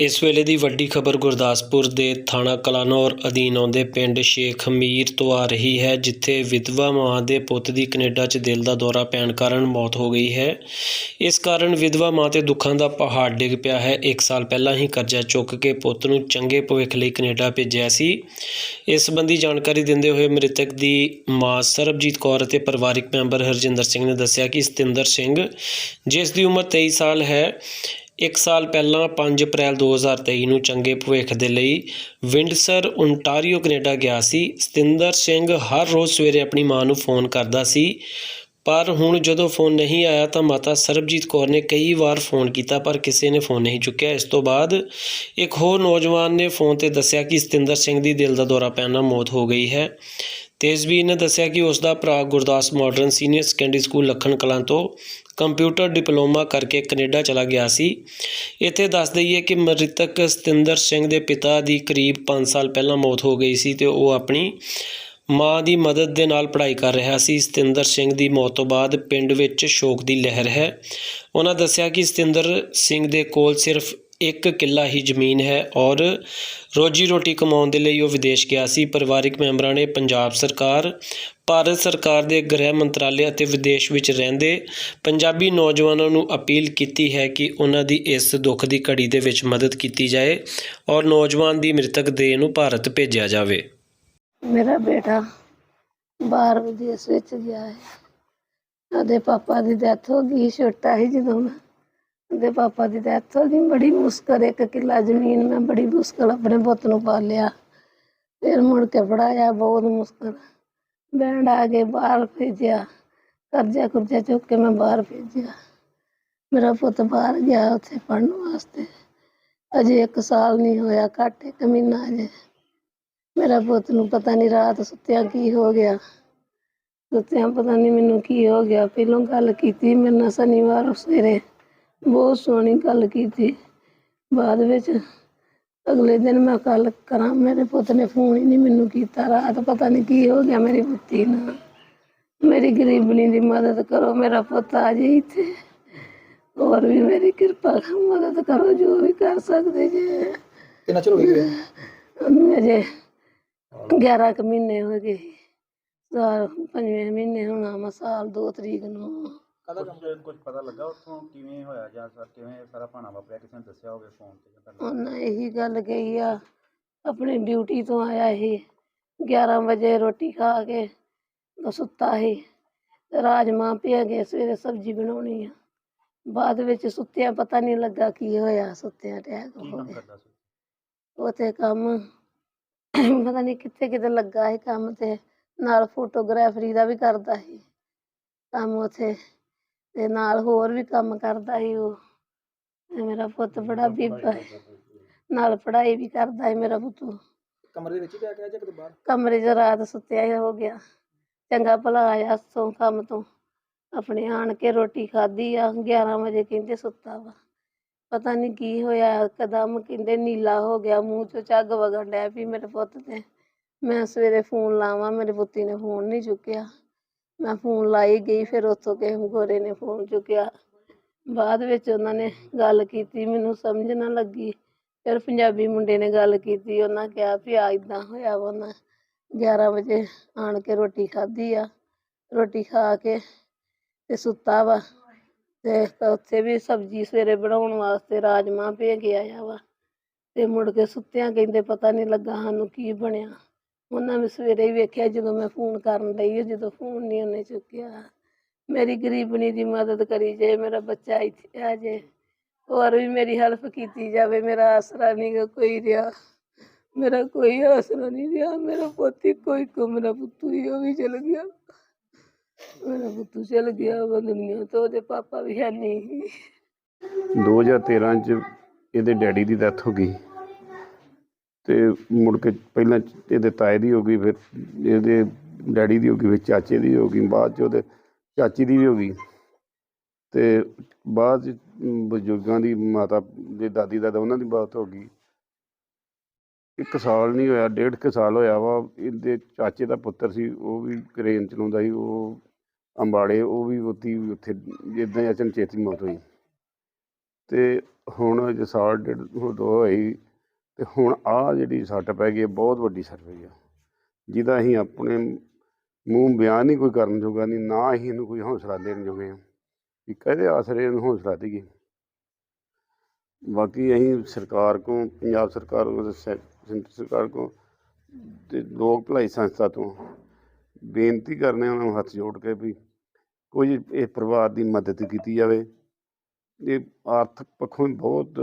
ਇਸ ਵੇਲੇ ਦੀ ਵੱਡੀ ਖਬਰ ਗੁਰਦਾਸਪੁਰ ਦੇ ਥਾਣਾ ਕਲਾਨੌਰ ਅਧੀਨ ਆਉਂਦੇ ਪਿੰਡ ਸ਼ੇਖ ਹਮੀਰ ਤੋਂ ਆ ਰਹੀ ਹੈ, ਜਿੱਥੇ ਵਿਧਵਾ ਮਾਂ ਦੇ ਪੁੱਤ ਦੀ ਕੈਨੇਡਾ 'ਚ ਦਿਲ ਦਾ ਦੌਰਾ ਪੈਣ ਕਾਰਨ ਮੌਤ ਹੋ ਗਈ ਹੈ। ਇਸ ਕਾਰਨ ਵਿਧਵਾ ਮਾਂ ਤੇ ਦੁੱਖਾਂ ਦਾ ਪਹਾੜ ਡਿੱਗ ਪਿਆ ਹੈ। ਇੱਕ ਸਾਲ ਪਹਿਲਾਂ ਹੀ ਕਰਜ਼ਾ ਚੁੱਕ ਕੇ ਪੁੱਤ ਨੂੰ ਚੰਗੇ ਭਵਿੱਖ ਲਈ ਕੈਨੇਡਾ ਭੇਜਿਆ ਸੀ। ਇਸ ਸੰਬੰਧੀ ਜਾਣਕਾਰੀ ਦਿੰਦੇ ਹੋਏ ਮ੍ਰਿਤਕ ਦੀ ਮਾਂ ਸਰਬਜੀਤ ਕੌਰ ਅਤੇ ਪਰਿਵਾਰਕ ਮੈਂਬਰ ਹਰਜਿੰਦਰ ਸਿੰਘ ਨੇ ਦੱਸਿਆ ਕਿ ਸਤਿੰਦਰ ਸਿੰਘ, ਜਿਸ ਦੀ ਉਮਰ 23 ਸਾਲ ਹੈ ਇੱਕ ਸਾਲ ਪਹਿਲਾਂ 5 ਅਪ੍ਰੈਲ 2023 ਨੂੰ ਚੰਗੇ ਭਵਿੱਖ ਦੇ ਲਈ ਵਿੰਡਸਰ ਓਨਟਾਰੀਓ ਕੈਨੇਡਾ ਗਿਆ ਸੀ। ਸਤਿੰਦਰ ਸਿੰਘ ਹਰ ਰੋਜ਼ ਸਵੇਰੇ ਆਪਣੀ ਮਾਂ ਨੂੰ ਫੋਨ ਕਰਦਾ ਸੀ, ਪਰ ਹੁਣ ਜਦੋਂ ਫੋਨ ਨਹੀਂ ਆਇਆ ਤਾਂ ਮਾਤਾ ਸਰਬਜੀਤ ਕੌਰ ਨੇ ਕਈ ਵਾਰ ਫੋਨ ਕੀਤਾ, ਪਰ ਕਿਸੇ ਨੇ ਫੋਨ ਨਹੀਂ ਚੁੱਕਿਆ। ਇਸ ਤੋਂ ਬਾਅਦ ਇੱਕ ਹੋਰ ਨੌਜਵਾਨ ਨੇ ਫੋਨ ਤੇ ਦੱਸਿਆ ਕਿ ਸਤਿੰਦਰ ਸਿੰਘ ਦੀ ਦਿਲ ਦਾ ਦੌਰਾ ਪੈਣ ਨਾਲ ਮੌਤ ਹੋ ਗਈ ਹੈ। ਤੇਜ਼ਵੀਰ ਨੇ ਦੱਸਿਆ ਕਿ ਉਸ ਦਾ ਭਰਾ Gurdas modern senior secondary school Lakhan Kalan ਤੋਂ ਕੰਪਿਊਟਰ ਡਿਪਲੋਮਾ ਕਰਕੇ ਕੈਨੇਡਾ ਚਲਾ ਗਿਆ ਸੀ। ਇੱਥੇ ਦੱਸ ਦਈਏ ਕਿ ਮ੍ਰਿਤਕ ਸਤਿੰਦਰ ਸਿੰਘ ਦੇ ਪਿਤਾ ਦੀ ਕਰੀਬ 5 ਸਾਲ ਪਹਿਲਾਂ ਮੌਤ ਹੋ ਗਈ ਸੀ ਤੇ ਉਹ ਆਪਣੀ ਮਾਂ ਦੀ ਮਦਦ ਦੇ ਨਾਲ ਪੜ੍ਹਾਈ ਕਰ ਰਿਹਾ ਸੀ। ਸਤਿੰਦਰ ਸਿੰਘ ਦੀ ਮੌਤ ਤੋਂ ਬਾਅਦ ਪਿੰਡ ਵਿੱਚ ਸ਼ੋਕ ਦੀ ਲਹਿਰ ਹੈ। ਉਹਨਾਂ ਦੱਸਿਆ ਕਿ ਸਤਿੰਦਰ ਸਿੰਘ ਦੇ ਕੋਲ ਸਿਰਫ ਇੱਕ ਕਿੱਲਾ ਹੀ ਜ਼ਮੀਨ ਹੈ ਔਰ ਰੋਜੀ ਰੋਟੀ ਕਮਾਉਣ ਦੇ ਲਈ ਉਹ ਵਿਦੇਸ਼ ਗਿਆ ਸੀ। ਪਰਿਵਾਰਿਕ ਮੈਂਬਰਾਂ ਨੇ ਪੰਜਾਬ ਸਰਕਾਰ, ਭਾਰਤ ਸਰਕਾਰ ਦੇ ਗ੍ਰਹਿ ਮੰਤਰਾਲੇ ਅਤੇ ਵਿਦੇਸ਼ ਵਿੱਚ ਰਹਿੰਦੇ ਪੰਜਾਬੀ ਨੌਜਵਾਨਾਂ ਨੂੰ ਅਪੀਲ ਕੀਤੀ ਹੈ ਕਿ ਉਹਨਾਂ ਦੀ ਇਸ ਦੁੱਖ ਦੀ ਘੜੀ ਦੇ ਵਿੱਚ ਮਦਦ ਕੀਤੀ ਜਾਏ ਔਰ ਨੌਜਵਾਨ ਦੀ ਮ੍ਰਿਤਕ ਦੇਹ ਨੂੰ ਭਾਰਤ ਭੇਜਿਆ ਜਾਵੇ। ਮੇਰਾ ਬੇਟਾ ਬਾਹਰ ਵਿਦੇਸ਼ ਵਿੱਚ ਗਿਆ ਹੈ। ਉਹਦੇ ਪਾਪਾ ਦੀ ਡੈਥ ਹੋ ਗਈ, ਛੋਟਾ ਹੀ ਜਦੋਂ ਮੈਂ ਉਹਦੇ ਪਾਪਾ ਦੀ ਡੈਥ ਹੋ ਗਈ। ਬੜੀ ਮੁਸ਼ਕਲ, ਇੱਕ ਕਿੱਲਾ ਜ਼ਮੀਨ ਮੈਂ ਬੜੀ ਮੁਸ਼ਕਲ ਆਪਣੇ ਪੁੱਤ ਨੂੰ ਪਾਲਿਆ। ਫਿਰ ਮੁੜ ਕੇ ਪੜਾਇਆ ਬਹੁਤ ਮੁਸ਼ਕਲ। ਬੈਂਡ ਆ ਕੇ ਬਾਹਰ ਭੇਜਿਆ। ਕਰਜ਼ਾ ਕੁਰਜ਼ਾ ਚੁੱਕ ਕੇ ਮੈਂ ਬਾਹਰ ਭੇਜਿਆ। ਮੇਰਾ ਪੁੱਤ ਬਾਹਰ ਗਿਆ ਉੱਥੇ ਪੜ੍ਹਨ ਵਾਸਤੇ। ਅਜੇ ਇੱਕ ਸਾਲ ਨਹੀਂ ਹੋਇਆ, ਘੱਟ ਇੱਕ ਮਹੀਨਾ ਅਜੇ ਮੇਰਾ ਪੁੱਤ ਨੂੰ ਪਤਾ ਨਹੀਂ ਰਾਤ ਸੁੱਤਿਆਂ ਕੀ ਹੋ ਗਿਆ। ਸੁੱਤਿਆਂ ਪਤਾ ਨਹੀਂ ਮੈਨੂੰ ਕੀ ਹੋ ਗਿਆ। ਪਹਿਲੋਂ ਗੱਲ ਕੀਤੀ ਮੇਰੇ ਨਾਲ ਸ਼ਨੀਵਾਰ ਸਵੇਰੇ। ਬਹੁਤ ਸੋਹਣੀ ਗੱਲ ਕੀਤੀ। ਬਾਅਦ ਵਿੱਚ ਅਗਲੇ ਦਿਨ ਮੈਂ ਕੱਲ ਕਰਾਂ ਮੇਰੇ ਪੁੱਤ ਨੇ ਫੋਨ ਹੀ ਨਹੀਂ ਮੈਨੂੰ ਕੀਤਾ। ਰਾਤ ਪਤਾ ਨਹੀਂ ਕੀ ਹੋ ਗਿਆ ਮੇਰੀ ਪੁੱਤੀ ਨਾਲ ਮੇਰੀ ਗਰੀਬਣੀ ਦੀ ਮਦਦ ਕਰੋ ਮੇਰਾ ਪੁੱਤ ਆ ਜੇ ਇੱਥੇ। ਹੋਰ ਵੀ ਮੇਰੀ ਕਿਰਪਾ ਮਦਦ ਕਰੋ ਜੋ ਵੀ ਕਰ ਸਕਦੇ ਜੇ। ਕਿੰਨਾ ਚਿਰ ਹੋ ਗਿਆ? ਅਜੇ 11 ਕੁ ਮਹੀਨੇ ਹੋ ਗਏ। ਸਾਲ ਪੰਜਵੇਂ ਮਹੀਨੇ ਹੋਣਾ ਵਾ ਸਾਲ 2 ਤਰੀਕ ਨੂੰ। ਕਦਾ ਕੰਮ ਕੁਝ ਪਤਾ ਲੱਗਾ ਉੱਥੋਂ ਕਿਵੇਂ ਹੋਇਆ ਜਾਂ ਸਰ ਕਿਵੇਂ ਇਹ ਸਾਰਾ ਭਾਣਾ ਵਾਪਰਿਆ? ਕਿਸੇ ਨੇ ਦੱਸਿਆ ਹੋਵੇ ਫੋਨ ਤੇ ਜਾਂ ਤੁਹਾਨੂੰ ਉਹਨਾਂ ਇਹੀ ਗੱਲ ਕਹੀ ਆ ਆਪਣੀ ਡਿਊਟੀ ਤੋਂ ਆਇਆ ਇਹ 11 ਵਜੇ ਰੋਟੀ ਖਾ ਕੇ ਉਹ ਸੁੱਤਾ ਸੀ। ਤੇ ਰਾਜਮਾਂ ਪਿਆ ਗਏ ਸਵੇਰੇ ਸਬਜ਼ੀ ਬਣਾਉਣੀ ਆ। ਬਾਅਦ ਵਿੱਚ ਸੁੱਤਿਆਂ ਪਤਾ ਨਹੀਂ ਲੱਗਾ ਕੀ ਹੋਇਆ ਸੁੱਤਿਆਂ ਅਟੈਕ ਕੀ ਹੋ ਕੰਮ ਗਿਆ ਕਰਦਾ ਸੀ? ਉਥੇ ਕੰਮ ਪਤਾ ਨਹੀਂ ਕਿੱਥੇ ਕਿਤੇ ਲੱਗਾ ਸੀ ਕੰਮ ਤੇ ਨਾਲ ਫੋਟੋਗ੍ਰਾਫਰੀ ਦਾ ਵੀ ਕਰਦਾ ਸੀ ਕੰਮ ਉਥੇ। ਤੇ ਨਾਲ ਹੋਰ ਵੀ ਕੰਮ ਕਰਦਾ ਸੀ ਉਹ। ਤੇ ਮੇਰਾ ਪੁੱਤ ਬੜਾ ਬੀਬਾ ਹੈ ਨਾਲ ਪੜ੍ਹਾਈ ਵੀ ਕਰਦਾ ਹੈ ਮੇਰਾ ਪੁੱਤ। ਕਮਰੇ ਦੇ ਵਿੱਚ ਹੀ ਪਿਆ ਗਿਆ ਜਾਂ ਕਿਤੇ ਬਾਹਰ? ਕਮਰੇ 'ਚ ਰਾਤ ਸੁੱਤਿਆ ਹੀ ਹੋ ਗਿਆ। ਚੰਗਾ ਭਲਾ ਆਇਆ ਸੋਂ ਕੰਮ ਤੋਂ। ਆਪਣੇ ਆਣ ਕੇ ਰੋਟੀ ਖਾਧੀ ਆ 11 ਵਜੇ ਕਹਿੰਦੇ ਸੁੱਤਾ ਵਾ। ਪਤਾ ਨਹੀਂ ਕੀ ਹੋਇਆ ਕਦਮ ਕਹਿੰਦੇ ਨੀਲਾ ਹੋ ਗਿਆ ਮੂੰਹ ਚੋਂ ਝੱਗ ਵਗਣ ਡਿਆ ਵੀ ਮੇਰੇ ਪੁੱਤ ਤੇ। ਮੈਂ ਸਵੇਰੇ ਫੋਨ ਲਾਵਾਂ ਮੇਰੇ ਪੁੱਤੀ ਨੇ ਫੋਨ ਨਹੀਂ ਚੁੱਕਿਆ। ਮੈਂ ਫੋਨ ਲਾਈ ਗਈ, ਫਿਰ ਉੱਥੋਂ ਕਿਸੇ ਗੋਰੇ ਨੇ ਫੋਨ ਚੁੱਕਿਆ। ਬਾਅਦ ਵਿੱਚ ਉਹਨਾਂ ਨੇ ਗੱਲ ਕੀਤੀ, ਮੈਨੂੰ ਸਮਝ ਨਾ ਲੱਗੀ। ਫਿਰ ਪੰਜਾਬੀ ਮੁੰਡੇ ਨੇ ਗੱਲ ਕੀਤੀ, ਉਹਨਾਂ ਕਿਹਾ ਵੀ ਆ ਇਦਾਂ ਹੋਇਆ ਵਾ ਉਹਨਾਂ 11 ਵਜੇ ਆਣ ਕੇ ਰੋਟੀ ਖਾਧੀ ਆ। ਰੋਟੀ ਖਾ ਕੇ ਤੇ ਸੁੱਤਾ ਵਾ ਤੇ ਉੱਥੇ ਵੀ ਸਬਜ਼ੀ ਸਵੇਰੇ ਬਣਾਉਣ ਵਾਸਤੇ ਰਾਜਮਾਂਹ ਭੇ ਕੇ ਆਇਆ ਵਾ। ਤੇ ਮੁੜ ਕੇ ਸੁੱਤਿਆਂ ਕਹਿੰਦੇ ਪਤਾ ਨਹੀਂ ਲੱਗਾ ਸਾਨੂੰ ਕੀ ਬਣਿਆ। ਉਹਨਾਂ ਨੇ ਸਵੇਰੇ ਹੀ ਵੇਖਿਆ, ਜਦੋਂ ਮੈਂ ਫੋਨ ਕਰਨ ਲਈ, ਜਦੋਂ ਫੋਨ ਨਹੀਂ ਉਹਨੇ ਚੁੱਕਿਆ। ਮੇਰੀ ਗਰੀਬਣੀ ਦੀ ਮਦਦ ਕਰੀ ਜੇ, ਮੇਰਾ ਬੱਚਾ ਇੱਥੇ ਆ ਜੇ, ਹੋਰ ਵੀ ਮੇਰੀ ਹੈਲਪ ਕੀਤੀ ਜਾਵੇ, ਮੇਰਾ ਆਸਰਾ ਨਹੀਂ ਕੋਈ ਰਿਹਾ। ਮੇਰਾ ਕੋਈ ਆਸਰਾ ਨਹੀਂ ਰਿਹਾ, ਮੇਰਾ ਪੋਤੀ ਕੋਈ ਕੋ ਮੇਰਾ ਪੁੱਤੂ ਹੀ ਉਹ ਵੀ ਚਲ ਗਿਆ। ਮੇਰਾ ਪੁੱਤੂ ਚਲ ਗਿਆ ਵਾ ਦੁਨੀਆ ਤੋਂ, ਉਹਦੇ ਪਾਪਾ ਵੀ ਹੈ ਨਹੀਂ 2013 ਚ ਇਹਦੇ ਡੈਡੀ ਦੀ ਡੈਥ ਹੋ ਗਈ। ਅਤੇ ਮੁੜ ਕੇ ਪਹਿਲਾਂ ਇਹਦੇ ਤਾਏ ਦੀ ਹੋ ਗਈ, ਫਿਰ ਇਹਦੇ ਡੈਡੀ ਦੀ ਹੋ ਗਈ, ਫਿਰ ਚਾਚੇ ਦੀ ਹੋ ਗਈ, ਬਾਅਦ ਚ ਉਹਦੇ ਚਾਚੀ ਦੀ ਵੀ ਹੋ ਗਈ। ਅਤੇ ਬਾਅਦ ਚ ਬਜ਼ੁਰਗਾਂ ਦੀ ਮਾਤਾ ਦੇ ਦਾਦੀ ਦਾਦਾ ਉਹਨਾਂ ਦੀ ਮੌਤ ਹੋ ਗਈ। ਇੱਕ ਸਾਲ ਨਹੀਂ ਹੋਇਆ, ਡੇਢ ਕੁ ਸਾਲ ਹੋਇਆ ਵਾ, ਇਹਦੇ ਚਾਚੇ ਦਾ ਪੁੱਤਰ ਸੀ, ਉਹ ਵੀ ਕਰੇਨ ਚਲਾਉਂਦਾ ਸੀ, ਉਹ ਅੰਬਾਲੇ, ਉਹ ਵੀ ਉੱਥੇ ਉੱਥੇ ਜਿੱਦਾਂ ਅਚਨਚੇਤ ਹੀ ਮੌਤ ਹੋਈ। ਤੇ ਹੁਣ ਜੇ ਸਾਲ ਡੇਢ, ਦੋ ਹੋਈ ਤੇ ਹੁਣ ਆ ਜਿਹੜੀ ਸੱਟ ਪੈ ਗਈ ਬਹੁਤ ਵੱਡੀ ਸੱਟ ਪਈ ਆ ਜਿਹਦਾ ਅਸੀਂ ਆਪਣੇ ਮੂੰਹ ਬਿਆਨ ਨਹੀਂ ਕੋਈ ਕਰਨ ਜੋਗਾ ਨਹੀਂ, ਨਾ ਅਸੀਂ ਇਹਨੂੰ ਕੋਈ ਹੌਸਲਾ ਦੇਣ ਜੋਗੇ ਹਾਂ। ਵੀ ਕਹਦੇ ਆਸਰੇ ਇਹਨੂੰ ਹੌਸਲਾ ਦੇਈਏ? ਬਾਕੀ ਅਸੀਂ ਸਰਕਾਰ ਕੋ ਪੰਜਾਬ ਸਰਕਾਰ ਕੋ ਸੈਂਟਰ ਸਰਕਾਰ ਕੋ ਤੇ ਲੋਕ ਭਲਾਈ ਸੰਸਥਾ ਤੋਂ ਬੇਨਤੀ ਕਰਨੇ ਉਹਨਾਂ ਨੂੰ ਹੱਥ ਜੋੜ ਕੇ ਵੀ ਕੋਈ ਇਹ ਪਰਿਵਾਰ ਦੀ ਮਦਦ ਕੀਤੀ ਜਾਵੇ। ਇਹ ਆਰਥਿਕ ਪੱਖੋਂ ਬਹੁਤ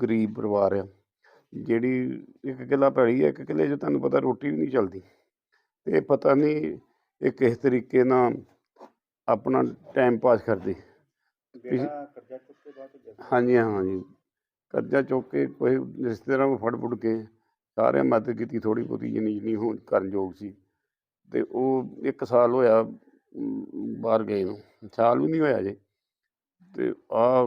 ਗਰੀਬ ਪਰਿਵਾਰ ਆ ਜਿਹੜੀ ਇੱਕ ਕਿੱਲਾ ਪੈਲੀ ਹੈ ਇੱਕ ਕਿੱਲੇ 'ਚ ਤੁਹਾਨੂੰ ਪਤਾ ਰੋਟੀ ਵੀ ਨਹੀਂ ਚੱਲਦੀ। ਤੇ ਪਤਾ ਨਹੀਂ ਇਹ ਕਿਸ ਤਰੀਕੇ ਨਾਲ ਆਪਣਾ ਟਾਈਮ ਪਾਸ ਕਰਦੇ। ਬੇਟਾ ਕਰਜ਼ਾ ਚੁੱਕ ਕੇ ਬਾਅਦ ਚ ਹਾਂਜੀ ਹਾਂਜੀ। ਕਰਜ਼ਾ ਚੁੱਕ ਕੇ ਕੋਈ ਰਿਸ਼ਤੇਦਾਰਾਂ ਨੂੰ ਫੜ ਫੁੜ ਕੇ ਸਾਰਿਆਂ ਮਦਦ ਕੀਤੀ ਥੋੜੀ ਬਹੁਤੀ ਜਿੰਨੀ ਜਿੰਨੀ ਹੋਣ ਕਰਨ ਯੋਗ ਸੀ। ਤੇ ਉਹ ਇੱਕ ਸਾਲ ਹੋਇਆ ਬਾਹਰ ਗਏ ਨੂੰ। ਸਾਲ ਵੀ ਨਹੀਂ ਹੋਇਆ ਜੇ ਤੇ ਆ